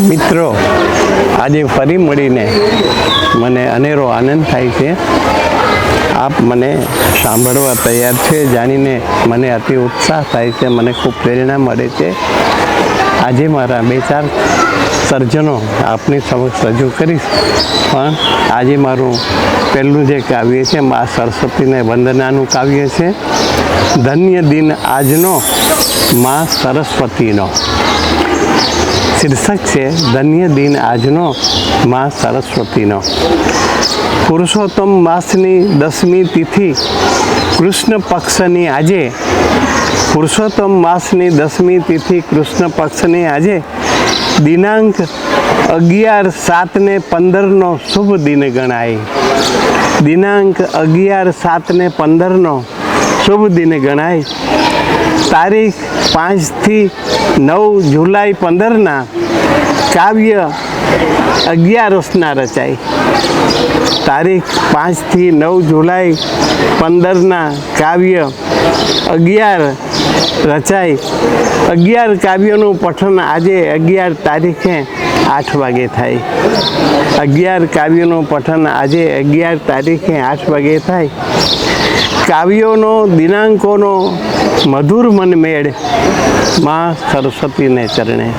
મિત્રો, આજે ફરી મળીને મને અનેરો આનંદ થાય છે. આપ મને સાંભળવા તૈયાર છે, જાણીને મને અતિ ઉત્સાહ થાય છે, મને ખૂબ પ્રેરણા મળે છે. આજે મારા બે ચાર સર્જનો આપની સમક્ષ રજૂ કરીશ. પણ આજે મારું પહેલું જે કાવ્ય છે, મા સરસ્વતીને વંદનાનું કાવ્ય છે. ધન્ય દિન આજનો મા સરસ્વતીનો. શીર્ષક છે, ધન્ય દિન આજનો મા સરસ્વતીનો. પુરુષોત્તમ માસની દસમી તિથિ કૃષ્ણ પક્ષની આજે. પુરુષોત્તમ માસની દસમી તિથિ કૃષ્ણ પક્ષની આજે. દિનાંક અગિયાર સાતને પંદરનો શુભ દિન ગણાય. દિનાંક અગિયાર સાતને પંદરનો શુભ દિન ગણાય. તારીખ પાંચથી નવ જુલાઈ પંદરના કાવ્ય અગિયારસના રચાય. તારીખ પાંચથી નવ જુલાઈ પંદરના કાવ્ય અગિયાર રચાય. અગિયાર કાવ્યનું પઠન આજે અગિયાર તારીખે આઠ વાગે થાય. અગિયાર કાવ્યનું પઠન આજે અગિયાર તારીખે આઠ વાગે થાય. કાવ્યોનો દિનાંકોનો મધુર મનમેળમાં સરસ્વતીને ચરણે.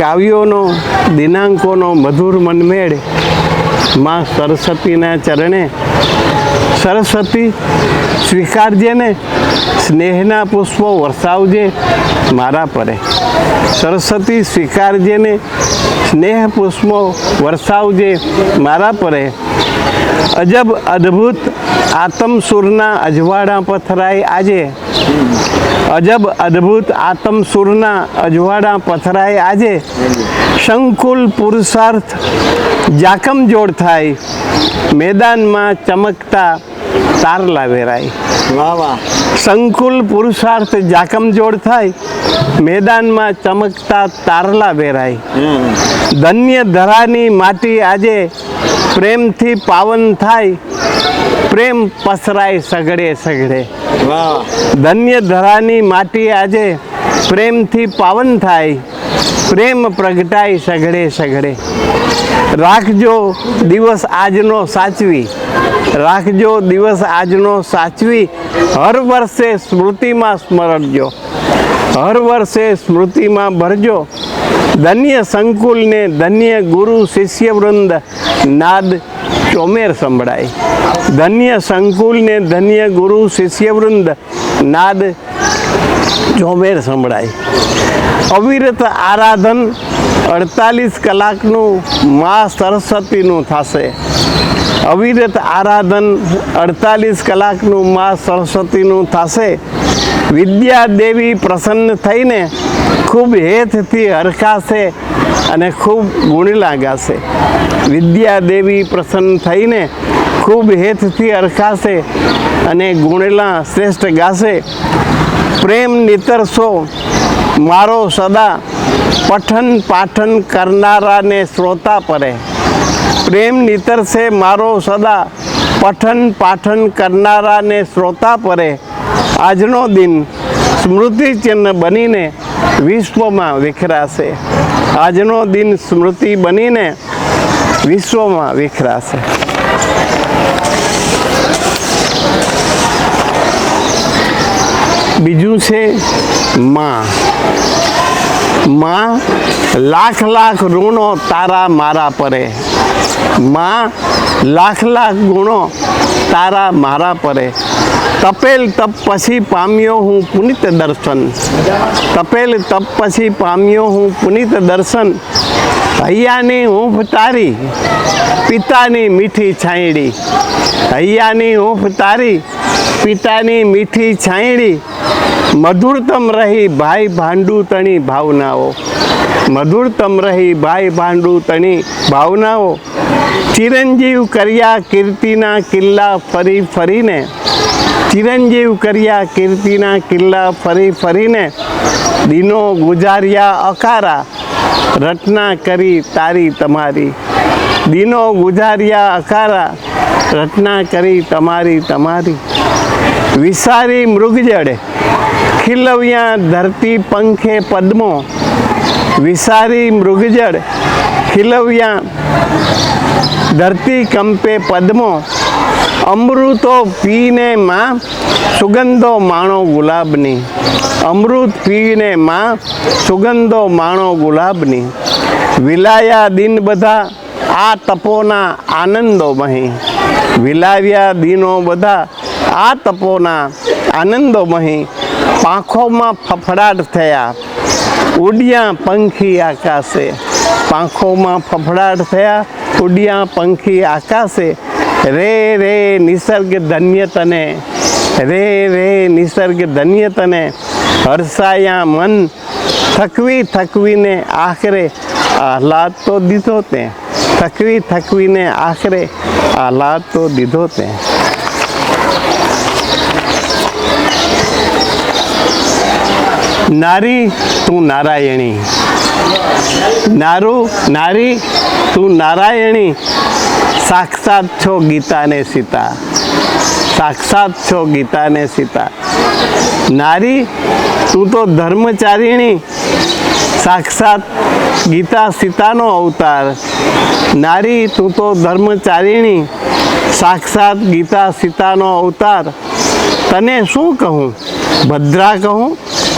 કાવ્યોનો, દિનાંકોનો મધુર મનમેળમાં સરસ્વતીના ચરણે. સરસ્વતી, સ્વીકારજે ને, સ્નેહના પુષ્પો વરસાવજે મારા પરે. સરસ્વતી, સ્વીકારજે ને, સ્નેહ પુષ્પો વરસાવજે મારા પરે. અજબ અદ્ભુત આતમસુરના અજવાળા પથરાય આજે. અજબ અદ્ભુત આતમસુરના અજવાળા પથરાય આજે. સંકુલ પુરુષાર્થ જાકમ જોડ થાય. મેદાનમાં ચમકતા તારલા વેરાય વાહ વાહ. સંકુલ પુરુષાર્થ જાકમ જોડ થાય. મેદાનમાં ચમકતા તારલા વેરાય. ધન્ય ધરાની માટી આજે પ્રેમથી પાવન થાય. પ્રેમ પસરાય સગડે સગડે. ધન્ય ધરાની માટી આજે પ્રેમથી પાવન થાય. પ્રેમ પ્રગટાય સગડે સગડે. રાખજો દિવસ આજનો સાચવી. રાખજો દિવસ આજનો સાચવી. હર વર્ષે સ્મૃતિમાં સ્મરણજો. હર વર્ષે સ્મૃતિમાં ભરજો. ધન્ય સંકુલને ધન્ય ગુરુ શિષ્યવૃંદ નાદ ચોમેર સંભળાય. ધન્ય સંકુલને ધન્ય ગુરુ શિષ્યવૃંદ નાદ ચોમેર સંભળાય. અવિરત આરાધન અડતાલીસ કલાકનું મા સરસ્વતીનું થશે. અવિરત આરાધન અડતાલીસ કલાકનું મા સરસ્વતીનું થશે. વિદ્યા દેવી પ્રસન્ન થઈને ખૂબ હેતથી હરખાશે. અને ખૂબ ગુણી ગાશે વિદ્યા દેવી પ્રસન્ન થઈને ખૂબ હેતથી અરખાશે અને ગુણેલા શ્રેષ્ઠ ગાશે. પ્રેમ નિતરશો મારો સદા પઠન પાઠન કરનારાને શ્રોતા પરે. પ્રેમ નિતરશે મારો સદા પઠન પાઠન કરનારાને શ્રોતા પરે. આજનો દિન સ્મૃતિચિહ્ન બનીને વિશ્વમાં વિખરાશે. આજનો દિન સ્મૃતિ બનીને વિશ્વમાં વિખરાશે. બીજું છે માં. માં લાખ લાખ ઋણો તારા મારા પરે. માં લાખ લાખ ગુણો તારા મારા પરે. તપેલ તપ પછી પામ્યો હું પુનિત દર્શન. તપેલ તપ પછી પામ્યો હું પુનિત દર્શન. હૈયાની હૂંફ તારી, પિતાની મીઠી છાંયડી. હૈયાની હૂંફ તારી, પિતાની મીઠી છાંયડી. મધુરતમ રહી ભાઈ ભાંડુ તણી ભાવનાઓ. મધુરતમ રહી ભાઈ ભાંડુ તણી ભાવનાઓ. ચિરંજીવ કર્યા કીર્તિના કિલ્લા ફરી ફરીને ચિરંજીવ કર્યા કીર્તિના કિલ્લા ફરી ફરીને દિનો ગુજાર્યા અકારા રચના કરી તારી તમારી. દિનો ગુજાર્યા અકારા રચના કરી તમારી તમારી. વિસારી મૃગજળે ખીલવ્યા ધરતી પંખે પદ્મો. વિસારી મૃગજળ ખીલવ્યા ધરતી કંપે પદ્મો. અમૃતો પીને માં સુગંધો માણો ગુલાબની. અમૃત પીને માં સુગંધો માણો ગુલાબની. વિલાયા દિન બધા આ તપોના આનંદો મહી. વિલાવ્યા દિનો બધા આ તપોના આનંદો મહી. પાંખોમાં ફફડાટ થયા. ઉડ્યા પંખી આકાશે. પાંખોમાં ફફડાટ થયા. ઉડ્યા પંખી આકાશે. રે રે નિસર્ગ ધન્ય તને રે રે નિસર્ગ ધન્ય તને હર્ષાયા મન થકવી થકવીને આખરે આહલાદ તો દીધો તે, થકવી થકવીને આખરે આહલાદ તો દીધો તે. નારી, તું નારાયણી. નારું, નારી, તું નારાયણી. સાક્ષાત છો ગીતાને સીતા. સાક્ષાત છો ગીતાને સીતા. નારી, તું તો ધર્મચારિણી. સાક્ષાત ગીતા સીતાનો અવતાર. નારી, તું તો ધર્મચારિણી. સાક્ષાત ગીતા સીતાનો અવતાર. તને શું કહું? ભદ્રા કહું,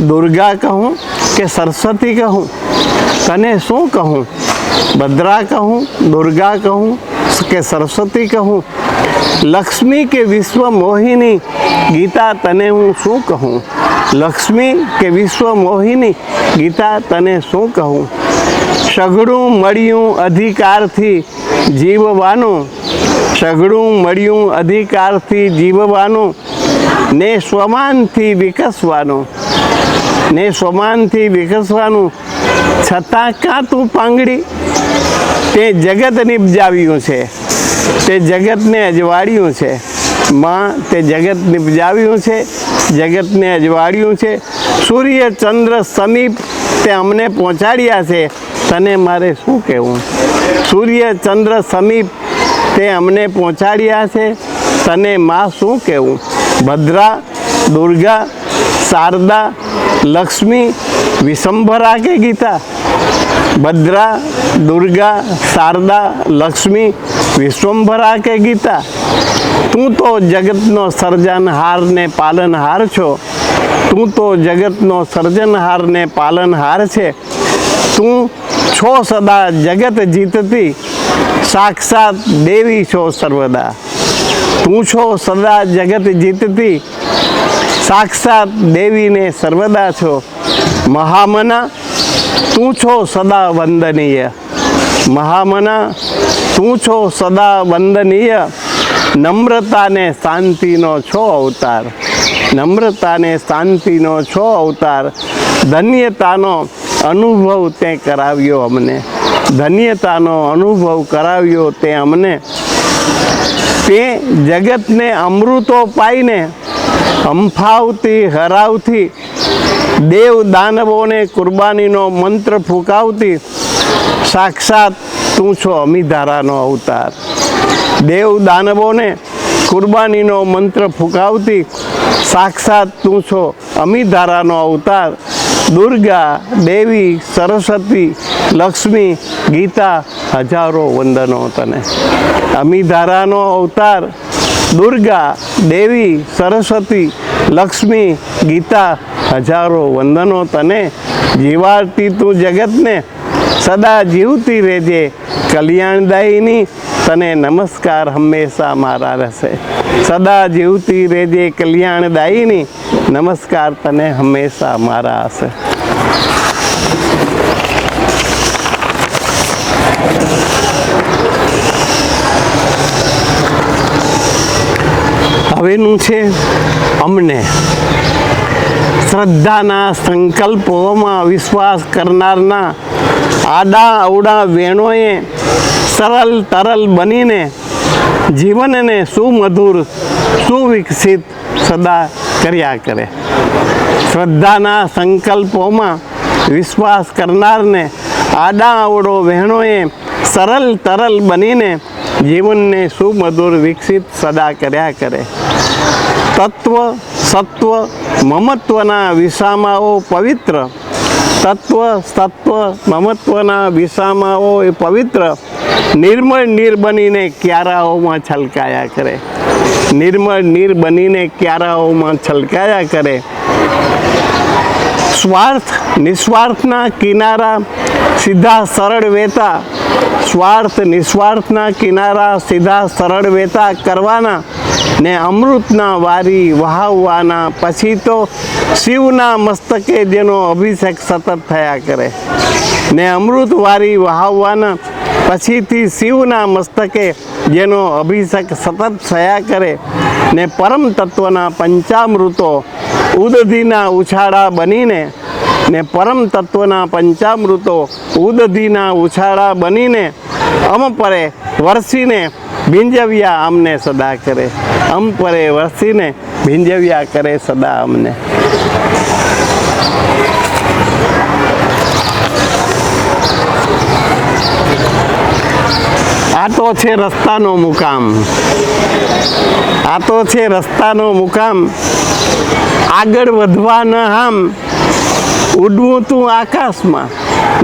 દુર્ગા કહું કે સરસ્વતી કહું? તને શું કહું? ભદ્રા કહું, દુર્ગા કહું કે સરસ્વતી કહું? લક્ષ્મી કે વિશ્વ મોહિની ગીતા તને હું શું કહું? લક્ષ્મી કે વિશ્વ મોહિની ગીતા તને શું કહું? સઘળું મળ્યું અધિકારથી જીવવાનું. સઘળું મળ્યું અધિકારથી જીવવાનું. ને સ્વમાનથી વિકસવાનું. ને સ્વમાનથી વિકસવાનું. છતાં કાં તું પાંગડી? તે જગત નિપજાવ્યું છે. તે જગતને અજવાળ્યું છે. માં, તે જગત નિપજાવ્યું છે. જગતને અજવાળ્યું છે. સૂર્ય, ચંદ્ર સમીપ તે અમને પહોંચાડ્યા છે. તને મારે શું કહેવું? સૂર્ય, ચંદ્ર સમીપ તે અમને પહોંચાડ્યા છે. તને માં શું કહેવું? ભદ્રા, દુર્ગા, શારદા, લક્ષ્મી વિશંભરા કે ગીતા ભદ્રા, દુર્ગા, શારદા, લક્ષ્મી, વિશ્વંભરા કે ગીતા? તું તો જગતનો સર્જનહાર ને પાલનહાર છો. તું તો જગતનો સર્જનહાર ને પાલનહાર છે. તું છો સદા જગત જીતતી, સાક્ષાત દેવી છો સર્વદા. તું છો સદા જગત જીતતી, સાક્ષાત દેવીને સર્વદા છો. મહામના તું છો સદા વંદનીય. મહામના, તું છો સદા વંદનીય. નમ્રતાને શાંતિનો છો અવતાર. નમ્રતાને શાંતિનો છો અવતાર. ધન્યતાનો અનુભવ તે કરાવ્યો અમને. ધન્યતાનો અનુભવ કરાવ્યો તે અમને. તે જગતને અમૃતો પાઈને, હંફાવતી, હરાવતી દેવ દાનવોને કુરબાનીનો મંત્ર ફૂંકાવતી, સાક્ષાત તું છો અમિધારાનો અવતાર. દેવ દાનવોને કુરબાનીનો મંત્ર ફૂંકાવતી, સાક્ષાત તું છો અમિધારાનો અવતાર. દુર્ગા, દેવી, સરસ્વતી, લક્ષ્મી, ગીતા હજારો વંદનો તને. અમિધારાનો અવતાર દુર્ગા, દેવી, સરસ્વતી, લક્ષ્મી, ગીતા હજારો વંદનો તને જીવાડતી તું જગતને. સદા જીવતી રહેજે. કલ્યાણદાયીની તને નમસ્કાર હંમેશા મારા રહેશે. સદા જીવતી રહેજે કલ્યાણદાયીની નમસ્કાર તને હંમેશા મારા હશે. હવેનું છે અમને. શ્રદ્ધાના સંકલ્પોમાં વિશ્વાસ કરનારના આડા અવડા વેણોએ સરળ તરલ બનીને જીવનને સુમધુર, સુવિકસિત સદા કર્યા કરે. શ્રદ્ધાના સંકલ્પોમાં વિશ્વાસ કરનારને આડા અવડો વહેણોએ સરળ તરલ બનીને જીવનને સુમધુર, વિકસિત સદા કર્યા કરે. તત્વ સત્વ મમત્વના વિસામાઓ પવિત્ર. તત્વ સત્વ મમત્વના વિસામાઓ એ પવિત્ર. નિર્મળ નીર બનીને ક્યારાઓમાં છલકાયા કરે. નિર્મળ નીર બનીને ક્યારાઓમાં છલકાયા કરે. સ્વાર્થ, નિસ્વાર્થના કિનારા સીધા સરળ વેતા. સ્વાર્થ, નિસ્વાર્થના કિનારા સીધા સરળ વેતા કરવાના. ને અમૃતના વારી વહાવવાના પછી તો શિવના મસ્તકે જેનો અભિષેક સતત થયા કરે. ને અમૃત વારી વહાવવાના પછીથી શિવના મસ્તકે જેનો અભિષેક સતત થયા કરે ને પરમ તત્વના પંચામૃતો ઉદધીના ઉછાળા બનીને ને પરમ તત્વના પંચામૃતો ઉદધીના ઉછાળા બનીને અમ પરે વરસીને ભીંજવ્યા અમને સદા કરે. અમ પરે વરસીને ભીંજવ્યા કરે સદા અમને. આ તો છે રસ્તાનો મુકામ. આ તો છે રસ્તાનો મુકામ. આગળ વધવા ન હામ. ઉડવું તું આકાશમાં.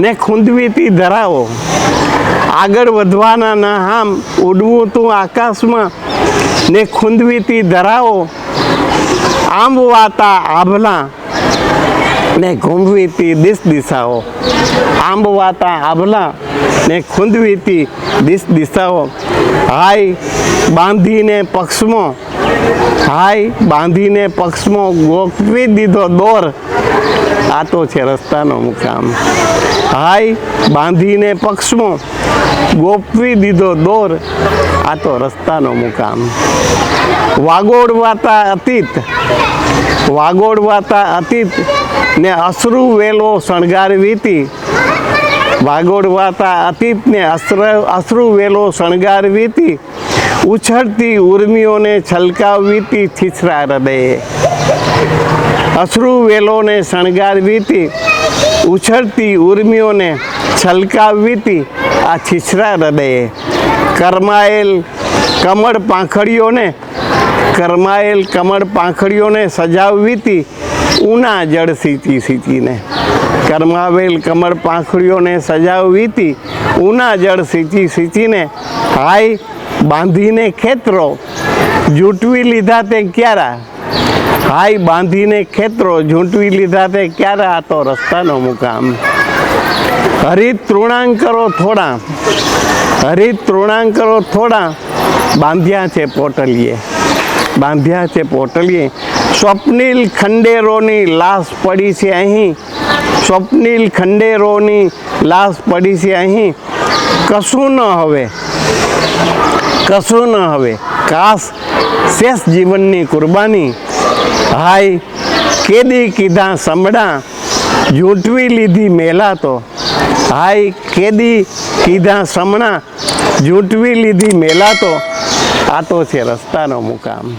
ને ખૂંદવીતી ધરાવો. આગળ વધવાના ના હામ ઉડવું તું આકાશમાં, ને ખૂંદવીતી ધરાવો આંબવાતા આભલા, ને ઘૂમવીતી દિશ દિશાઓ. આંબવાતા આભલા, ને ખૂંદવીતી દિશ દિશાઓ. હાય બાંધીને પક્ષમાં, હાય બાંધીને પક્ષમાં, ગોઠવી દીધો દોર. આ તો છે રસ્તાનો મુકામ. હાય બાંધીને પક્ષમાં ગોપવી દીધો દોર. આ તો રસ્તાનો મુકામ. વાગોડવાતા અતીત. વાગોડવાતા અતીત ને અશ્રુ વેલો શણગારવીતી. વાગોડવાતા અતીતને અશ્ર, અશ્રુ વેલો શણગારવીતી. ઉછળતી ઉર્મિઓને છલકાવવીતી છીછરા હૃદયે. અશ્રુ વેલોને શણગારવીતી. ઉછળતી ઉર્મિઓને છલકાવવીતી આ છીછરા હૃદયે કરમાયેલ કમળ પાંખડીઓને, કરમાયેલ કમળ પાંખડીઓને સજાવવીતી ઉના જળ સીંચી સીંચીને કરમાવેલ કમળ પાંખડીઓને સજાવવીતી ઉના જળ સીંચી સીંચીને હાય બાંધીને ખેતરો, જૂટવી લીધા તે ક્યારા? હાય બાંધીને ખેતરો ઝૂંટવી લીધા તે ક્યારે આ તો રસ્તાનો મુકામ? હરી તૃણાંકરો થોડા. હરી તૃણાંકરો થોડા. બાંધ્યા છે પોટલીએ. બાંધ્યા છે પોટલીએ. સ્વપ્નિલ ખંડેરોની લાશ પડી છે અહીં. સ્વપ્નિલ ખંડેરોની લાશ પડી છે અહીં. કશું ન હવે. કશું ન હવે. કાશ શેષ જીવનની કુરબાની હાય, કેદી કીધા સમડા? ઝૂંટવી લીધી મેલા તો. હાય, કેદી કીધા સમણા? ઝૂંટવી લીધી મેલા તો. આ તો છે રસ્તાનો મુકામ.